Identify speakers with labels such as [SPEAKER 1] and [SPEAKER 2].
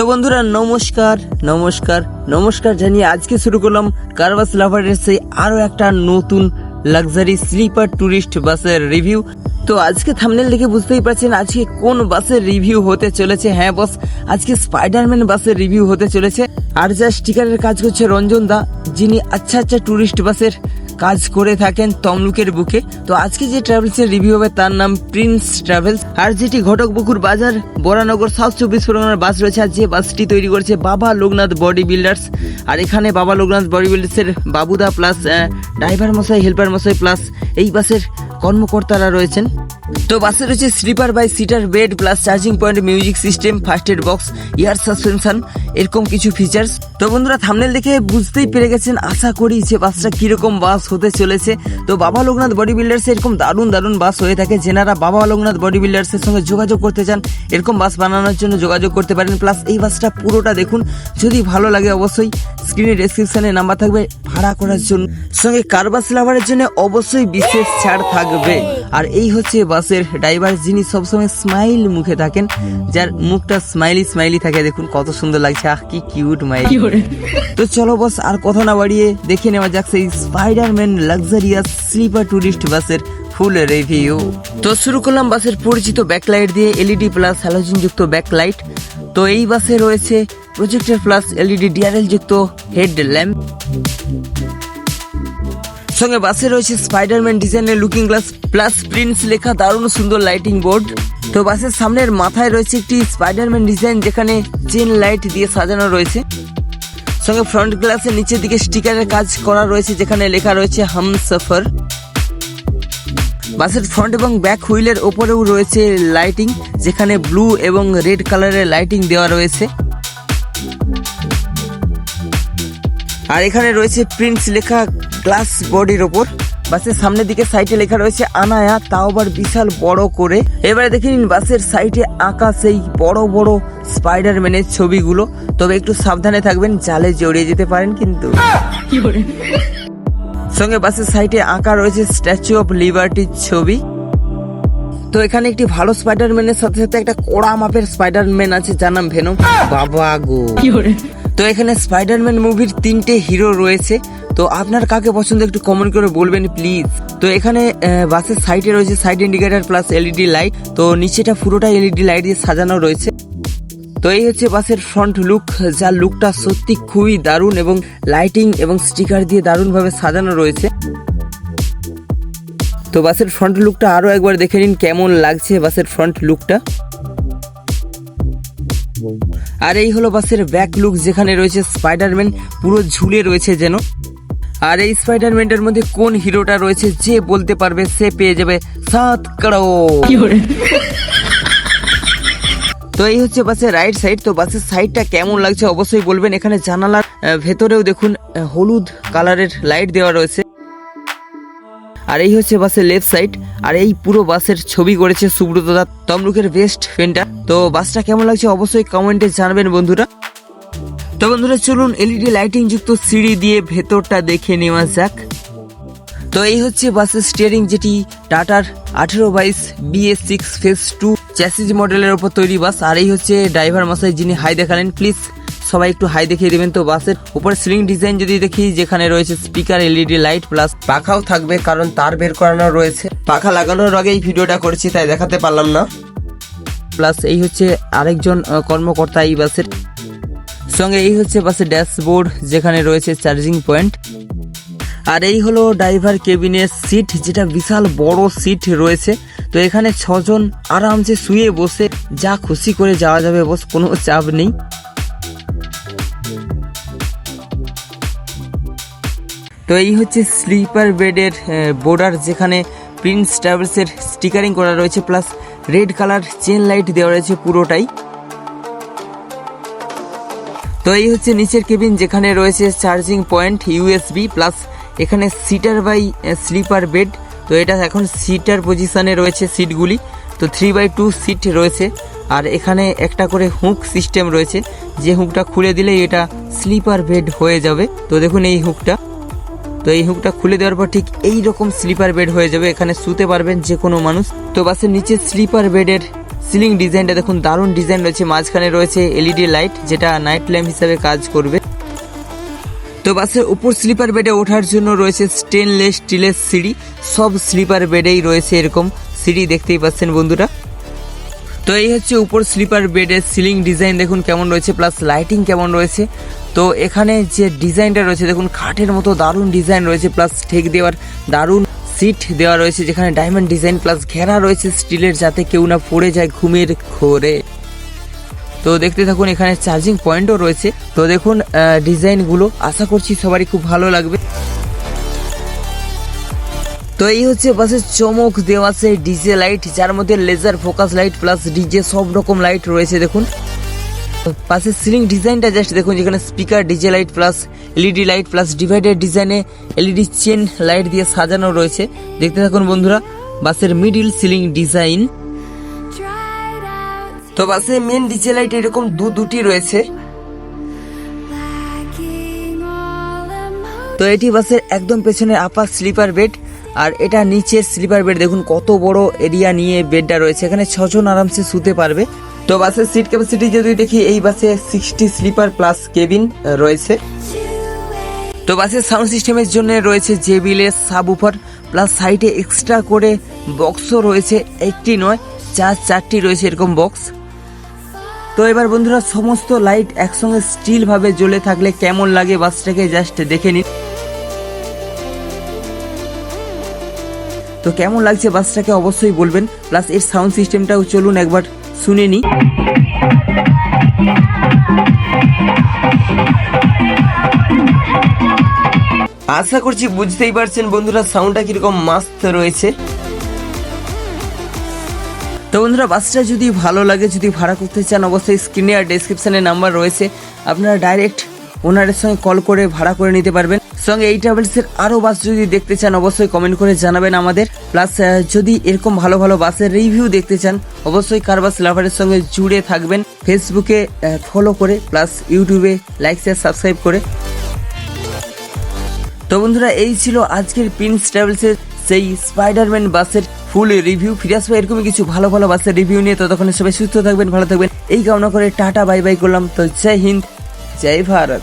[SPEAKER 1] তো বন্ধুরা, নমস্কার নমস্কার নমস্কার জানিয়ে আজকে শুরু করলাম কারবাস লাভারের সেই আরও একটা নতুন লাক্সারি স্লিপার ট্যুরিস্ট বাসের রিভিউ তো আজকে থামনেল দেখে বুঝতেই পারছেন আজকে কোন বাসের রিভিউ হতে চলেছে। হ্যাঁ বস আজকে স্পাইডারম্যান বাসের রিভিউ হতে চলেছে। আর যা স্টিকারের কাজ করছে রঞ্জন দা, যিনি আচ্ছা আচ্ছা ট্যুরিস্ট বাসের কাজ করে থাকেন তমলুকের বুকে। তো আজকে যে ট্রাভেলসের রিভিউ হবে, তার নাম প্রিন্স ট্রাভেলস আর যেটি ঘটকবুকুর বাজার, বরানগর সাউথ চব্বিশ পরগনার বাস রয়েছে। আর যে বাসটি তৈরি করেছে বাবা লোকনাথ বডি বিল্ডার্স আর এখানে বাবা লোকনাথ বডি বিল্ডার্সের বাবুদা প্লাস ড্রাইভার মশাই হেল্পার মশাই প্লাস এই বাসের কর্মকর্তারা রয়েছেন। তো বাসে রয়েছে sleeper by seater bed plus charging point, music system first aid box air suspension এরকম কিছু ফিচার্স তো বন্ধুরা থামনেল দেখে বুঝতেই পেরে গেছেন, আশা করি যে বাসটা কীরকম বাস হতে চলেছে। তো বাবা লোকনাথ বডি বিল্ডার্স এরকম দারুণ দারুণ বাস হয়ে থাকে, যেনারা বাবা লোকনাথ বডি বিল্ডার্সের সঙ্গে যোগাযোগ করতে চান, এরকম বাস বানানোর জন্য যোগাযোগ করতে পারেন। প্লাস এই বাসটা পুরোটা দেখুন, যদি ভালো লাগে অবশ্যই স্ক্রিনে ডেসক্রিপশনে নাম্বার থাকবে, ভাড়া করার জন্য। সঙ্গে কারবাস লাভারের জন্য অবশ্যই বিশেষ ছাড় থাকবে। আর এই হচ্ছে বাসের ড্রাইভার যিনি সবসময় স্মাইল মুখে থাকেন যার মুখটা স্মাইলি স্মাইলি থাকে দেখুন কত সুন্দর লাগছে আহ কি কিউট মাইল তো চলো বস আর কথা না বাড়িয়ে দেখে নেওয়া যাক সেই স্পাইডারম্যান লাক্সারিয়াস স্লিপার টুরিস্ট বাসের ফুল রিভিউ তো শুরু করলাম বাসের পরিচিত ব্যাকলাইট দিয়ে এলইডি প্লাস হ্যালোজিন যুক্ত ব্যাকলাইট তো এই বাসে রয়েছে প্রজেক্টর প্লাস এলইডি ডিআরএল যুক্ত হেড ল্যাম্প সঙ্গে বাসে রয়েছে স্পাইডারম্যান ডিজাইনের লুকিং গ্লাস প্লাস প্রিন্স লেখা দারুণ সুন্দর লাইটিং বোর্ড তো বাসের সামনের মাথায় রয়েছে একটি স্পাইডারম্যান ডিজাইন যেখানে চেন লাইট দিয়ে সাজানো রয়েছে। সঙ্গে ফ্রন্ট গ্লাসের নিচের দিকে স্টিকারের কাজ করা রয়েছে, যেখানে লেখা রয়েছে হাম সফর বাসের ফ্রন্ট এবং ব্যাক হুইলের ওপরেও রয়েছে লাইটিং যেখানে ব্লু এবং রেড কালারের লাইটিং দেওয়া রয়েছে। আর এখানে রয়েছে প্রিন্স লেখা গ্লাস বডির ওপর বাসের সামনের দিকে সাইটে লেখা রয়েছে আনায়া তাও আবার বিশাল বড় করে। এবারে দেখে নিন বাসের সাইডে আঁকা সেই বড় বড় স্পাইডারম্যানের ছবিগুলো। তবে একটু সাবধানে থাকবেন জালে জড়িয়ে যেতে পারেন কিন্তু। সঙ্গে বাসের সাইডে আঁকা রয়েছে স্ট্যাচু অফ লিবার্টির ছবি। তো এখানে একটি ভালো স্পাইডারম্যানের সাথে সাথে একটা কড়া মাপের স্পাইডারম্যান আছে যার নাম ভেনম বাবা গো। তো এখানে স্পাইডারম্যান মুভির তিনটে হিরো রয়েছে। তো আপনার কাকে পছন্দ একটু কমেন্ট করে বলবেন প্লিজ তো এখানে বাসের সাইডে রয়েছে side indicator plus LED light তো নিচেটা পুরোটা এলইডি লাইট দিয়ে সাজানো রয়েছে। তো এই হচ্ছে বাসের ফ্রন্ট লুক যার লুকটা সত্যি খুবই দারুণ এবং লাইটিং এবং স্টিকার দিয়ে দারুণভাবে সাজানো রয়েছে। তো বাসের ফ্রন্ট লুকটা আরও একবার দেখে নিন কেমন লাগছে বাসের ফ্রন্ট লুকটা আর এই হলো বাসের ব্যাক লুক যেখানে রয়েছে স্পাইডারম্যান পুরো ঝুলে রয়েছে যেন। আর এই স্পাইডারম্যানটার মধ্যে কোন হিরোটা রয়েছে যে বলতে পারবে সে পেয়ে যাবে সাত করোড় তো এই হচ্ছে বাসের রাইট সাইড তো বাসের সাইডটা কেমন লাগছে অবশ্যই বলবেন। এখানে জানালার ভেতরেও দেখুন হলুদ কালারের লাইট দেওয়া রয়েছে। আর এই হচ্ছে বাসের লেফট সাইড আর এই পুরো বাসের ছবি করেছে সুব্রত দা তমলুকের বেস্ট ফ্রেন্ডটা তো বাসটা কেমন লাগছে অবশ্যই কমেন্টে জানাবেন বন্ধুরা। তো বন্ধুরা, চলুন এলইডি লাইটিং যুক্ত সিঁড়ি দিয়ে ভেতরটা দেখে নেওয়া যাক। তো এই হচ্ছে বাসের স্টিয়ারিং যেটি টাটার আঠেরো বাইশ BS six phase two chassis মডেলের ওপর তৈরি বাস, আর এই হচ্ছে ড্রাইভার মশাই যিনি হাই দেখালেন। প্লিজ সবাই একটু হাই দেখিয়ে দেবেন তো বাসের উপর সিলিং ডিজাইন যদি দেখি, যেখানে রয়েছে স্পিকার এলইডি লাইট প্লাস পাখাও থাকবে, কারণ তার বের করানো রয়েছে। পাখা লাগানোর আগে এই ভিডিওটা করেছি, তাই দেখাতে পারলাম না। প্লাস এই হচ্ছে আরেকজন কর্মকর্তা এই বাসের সঙ্গে এই হচ্ছে বাসের ড্যাশবোর্ড, যেখানে রয়েছে চার্জিং পয়েন্ট। আর এই হলো ড্রাইভার কেবিনের সিট, যেটা বিশাল বড় সিট রয়েছে। তো এখানে ছজন আরামসে শুয়ে বসে যা খুশি করে যাওয়া যাবে বস, কোনো চাপ নেই। তো এই হচ্ছে স্লিপার বেডের বর্ডার যেখানে প্রিন্স ট্রাভেলসের স্টিকারিং করা রয়েছে plus red colour chain light দেওয়া রয়েছে পুরোটাই। তো এই হচ্ছে নিচের কেবিন, যেখানে রয়েছে চার্জিং পয়েন্ট ইউএসবি প্লাস এখানে সিটার বাই স্লিপার বেড তো এটা এখন সিটার পজিশনে রয়েছে সিটগুলি তো থ্রি বাই টু সিট রয়েছে। আর এখানে একটা করে হুক সিস্টেম রয়েছে, যে হুকটা খুলে দিলে এটা স্লিপার বেড হয়ে যাবে। তো দেখুন এই হুকটা তো এই হুকটা খুলে দেওয়ার পর ঠিক এই রকম স্লিপার বেড হয়ে যাবে। এখানে শুতে পারবেন যে কোনো মানুষ। তো বাসের নিচে স্লিপার বেডের সিলিং ডিজাইনটা দেখুন, দারুণ ডিজাইন রয়েছে। মাঝখানে রয়েছে এলইডি লাইট, যেটা নাইট ল্যাম্প হিসাবে কাজ করবে। তো বাসের উপর স্লিপার বেডে ওঠার জন্য রয়েছে স্টেনলেস স্টিলের সিঁড়ি। সব স্লিপার বেডেই রয়েছে এরকম সিঁড়ি, দেখতেই পাচ্ছেন বন্ধুরা। তো এই হচ্ছে উপর স্লিপার বেডের সিলিং ডিজাইন, দেখুন কেমন রয়েছে, প্লাস লাইটিং কেমন রয়েছে। তো এখানে যে ডিজাইনটা রয়েছে, দেখুন, খাটের মতো দারুণ ডিজাইন রয়েছে, প্লাস ঠেক দেওয়ার দারুণ সিট দেওয়া রয়েছে যেখানে ডায়মন্ড ডিজাইন প্লাস ঘেরা রয়েছে স্টিলের যাতে কেউ না পড়ে যায় ঘুমের ঘোরে। তো দেখতে থাকুন, এখানে চার্জিং পয়েন্টও রয়েছে। তো দেখুন ডিজাইনগুলো আশা করছি সবারই খুব ভালো লাগবে। তো এই হচ্ছে বাসের চমক দেওয়া সেই ডিজে লাইট যার মধ্যে laser focus light plus DJ সব রকম লাইট রয়েছে, দেখুন। পাশের সিলিং ডিজাইনটা জাস্ট দেখুন, যেখানে speaker DJ light plus LED light plus divider ডিজাইনে এলইডি চেন লাইট দিয়ে সাজানো রয়েছে। দেখতে থাকুন বন্ধুরা বাসের মিডিল সিলিং ডিজাইন তো বাসে মেন ডিজে লাইট এরকম দু দুটি রয়েছে. তো এটি বাসের একদম পেছনে আপার স্লিপার বেড আর এটা নিচের স্লিপার বেড দেখুন কত বড় এরিয়া নিয়ে বেডটা রয়েছে। এখানে ছজন আরামসে শুতে পারবে। তো বাসের সিট ক্যাপাসিটি যদি দেখি, এই বাসে সিক্সটি স্লিপার প্লাস কেবিন রয়েছে। তো বাসের সাউন্ড সিস্টেমের জন্য রয়েছে জেবিলের সাব উফার প্লাস সাইডে এক্সট্রা করে বক্সও রয়েছে। একটি নয়, চার, চারটি রয়েছে এরকম বক্স তো এবার বন্ধুরা, সমস্ত লাইট একসঙ্গে স্টিলভাবে জ্বলে থাকলে কেমন লাগে বাসটাকে জাস্ট দেখে নিন। তো কেমন লাগছে বাসটাকে অবশ্যই বলবেন প্লাস এর সাউন্ড সিস্টেমটাও চলুন একবার শুনে নিই আশা করছি বুঝতেই পারছেন বন্ধুরা সাউন্ডটা কীরকম মাস্ত রয়েছে। তো বন্ধুরা, বাসটা যদি ভালো লাগে, যদি ভাড়া করতে চান, অবশ্যই স্ক্রিনে আর ডেসক্রিপশনে নাম্বার রয়েছে। আপনারা ডাইরেক্ট ওনারের সঙ্গে কল করে ভাড়া করে নিতে পারবেন। সঙ্গে এই ট্রাভেলসের আরও বাস যদি দেখতে চান, অবশ্যই কমেন্ট করে জানাবেন আমাদের। প্লাস যদি এরকম ভালো ভালো বাসের রিভিউ দেখতে চান, অবশ্যই কারবাস লাভারের সঙ্গে জুড়ে থাকবেন। ফেসবুকে ফলো করে প্লাস ইউটিউবে লাইক শেয়ার সাবস্ক্রাইব করে। তো বন্ধুরা, এই ছিল আজকের প্রিন্স ট্রাভেলসের সেই স্পাইডারম্যান বাসের ফুল রিভিউ ফিরে আসব এরকমই কিছু ভালো ভালো বাসের রিভিউ নিয়ে। ততক্ষণে সবাই সুস্থ থাকবেন, ভালো থাকবেন। এই কামনা করে টাটা বাই বাই করলাম। তো জয় হিন্দ, জয় ভারত।